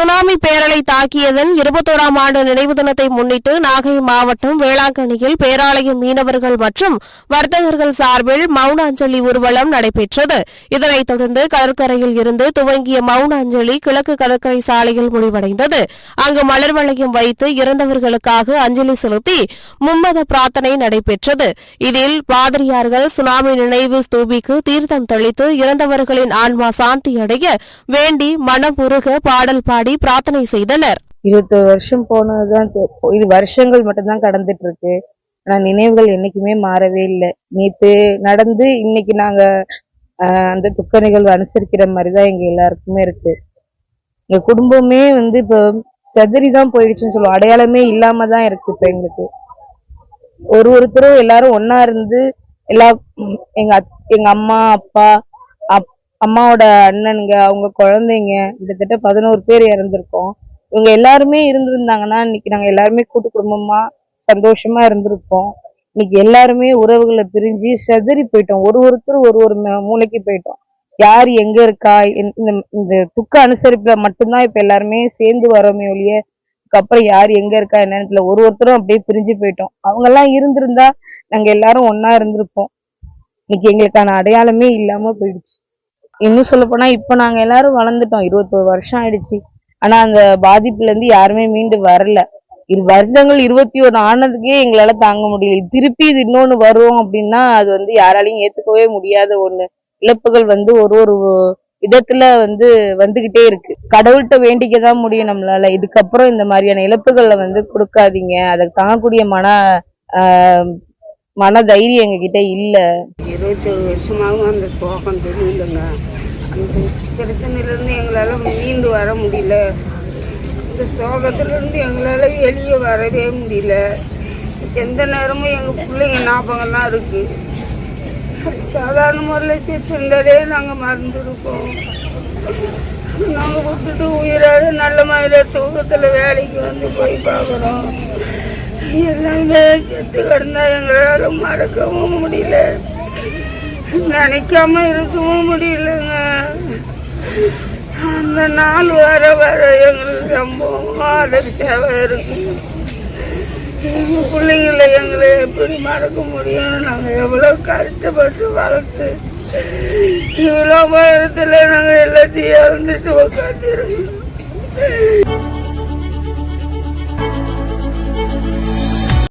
Tsunami பேரலை தாக்கியதன் இருபத்தோராம் ஆண்டு நினைவு தினத்தை முன்னிட்டு நாகை மாவட்டம் வேளாங்கண்ணியில் பேராலய மீனவர்கள் மற்றும் வர்த்தகர்கள் சார்பில் மௌன அஞ்சலி ஊர்வலம் நடைபெற்றது. இதனைத் தொடர்ந்து கடற்கரையில் இருந்து துவங்கிய மௌன அஞ்சலி கிழக்கு கடற்கரை சாலையில் முடிவடைந்தது. அங்கு மலர் வளையம் வைத்து இறந்தவர்களுக்காக அஞ்சலி செலுத்தி மும்மத பிரார்த்தனை நடைபெற்றது. இதில் பாதிரியார்கள் சுனாமி நினைவு ஸ்தூபிக்கு தீர்த்தம் தெளித்து இறந்தவர்களின் ஆன்மா சாந்தி அடைய வேண்டி மனமுருக பாடல் பாடி பிரார்த்தனை செய்தனர். இருபத்தி வருஷம் போனதுதான் இது வருஷங்கள் மட்டும்தான் கடந்துட்டு இருக்கு ஆனா நினைவுகள் என்னைக்குமே மாறவே இல்லை. நேத்து நடந்து இன்னைக்கு நாங்க அந்த துக்க நிகழ்வு அனுசரிக்கிற மாதிரிதான் எங்க எல்லாருக்குமே இருக்கு. எங்க குடும்பமே வந்து இப்போ செதறிதான் போயிடுச்சுன்னு சொல்லுவோம். அடையாளமே இல்லாம தான் இருக்கு இப்ப எங்களுக்கு. ஒரு ஒருத்தரும் எல்லாரும் ஒன்னா இருந்து எல்லா எங்க எங்க அம்மா அப்பா அம்மாவோட அண்ணனுங்க அவங்க குழந்தைங்க கிட்டத்தட்ட பதினோரு பேர் இறந்துருக்கோம். இவங்க எல்லாருமே இருந்திருந்தாங்கன்னா இன்னைக்கு நாங்கள் எல்லாருமே கூட்டு குடும்பமா சந்தோஷமா இருந்திருப்போம். இன்னைக்கு எல்லாருமே உறவுகளை பிரிஞ்சு செதறி போயிட்டோம். ஒரு ஒருத்தர் ஒரு ஒரு மூளைக்கு மூலைக்கு போயிட்டோம். யார் எங்க இருக்கா? இந்த- இந்த துக்க அனுசரிப்புல மட்டும்தான் இப்ப எல்லாருமே சேர்ந்து வரோமே ஒழிய அதுக்கப்புறம் யார் எங்க இருக்கா என்னன்னு தெரியல. ஒரு ஒருத்தரும் அப்படியே பிரிஞ்சு போயிட்டோம். அவங்க எல்லாம் இருந்திருந்தா நாங்க எல்லாரும் ஒன்னா இருந்திருப்போம். இன்னைக்கு எங்களுக்கான அடையாளமே இல்லாம போயிடுச்சு. இன்னும் சொல்ல போனா இப்ப நாங்க எல்லாரும் வளர்ந்துட்டோம். இருபத்தோரு வருஷம் ஆயிடுச்சு. ஆனா அந்த பாதிப்புல இருந்து யாருமே மீண்டு வரல. இரு வருடங்கள் இருபத்தி ஒன்று ஆனதுக்கே எங்களால தாங்க முடியல. திருப்பி இது இன்னொன்னு வரும் அப்படின்னா அது வந்து யாராலையும் ஏத்துக்கவே முடியாத ஒண்ணு. இழப்புகள் வந்து ஒரு ஒரு விதத்துல வந்து வந்துகிட்டே இருக்கு. கடவுள்கிட்ட வேண்டிக்க தான் முடியும் நம்மளால. இதுக்கப்புறம் இந்த மாதிரியான இழப்புகளை வந்து கொடுக்காதீங்க. அதை தாங்கக்கூடிய மன ஆஹ் மன தைரியம் எங்ககிட்ட இல்ல. இருபத்தொரு வருஷமாகவும் அந்த சோகம் தெரியலங்க. அந்த பிரச்சனையிலேருந்து எங்களால் மீண்டு வர முடியல. இந்த சோகத்திலேருந்து எங்களால் வெளியே வரவே முடியல. எந்த நேரமும் எங்கள் பிள்ளைங்க ஞாபகம் தான் இருக்குது சாதாரண முறையில் சிறுந்தாலே நாங்கள் மறந்துருக்கோம் நாங்கள் விட்டுட்டு உயிராக நல்ல மாதிரி தூக்கத்தில் வேலைக்கு வந்து போய் பார்க்குறோம். எல்லாமே செத்து கிடந்தா எங்களால் மறக்கவும் முடியல. நினைக்காம இருக்கவும் முடியலங்க. அந்த நாள் வர வர எங்களுக்கு ரொம்ப அதிர்ச்சியாக இருக்கு. எங்கள் பிள்ளைங்கள எங்களை எப்படி மறக்க முடியும் நாங்கள் எவ்வளோ கஷ்டப்பட்டு வளர்த்து இவ்வளோ உயரத்தில் நாங்கள் எல்லாத்தையும் இழந்துட்டு உட்காந்துருக்கோம் 啊！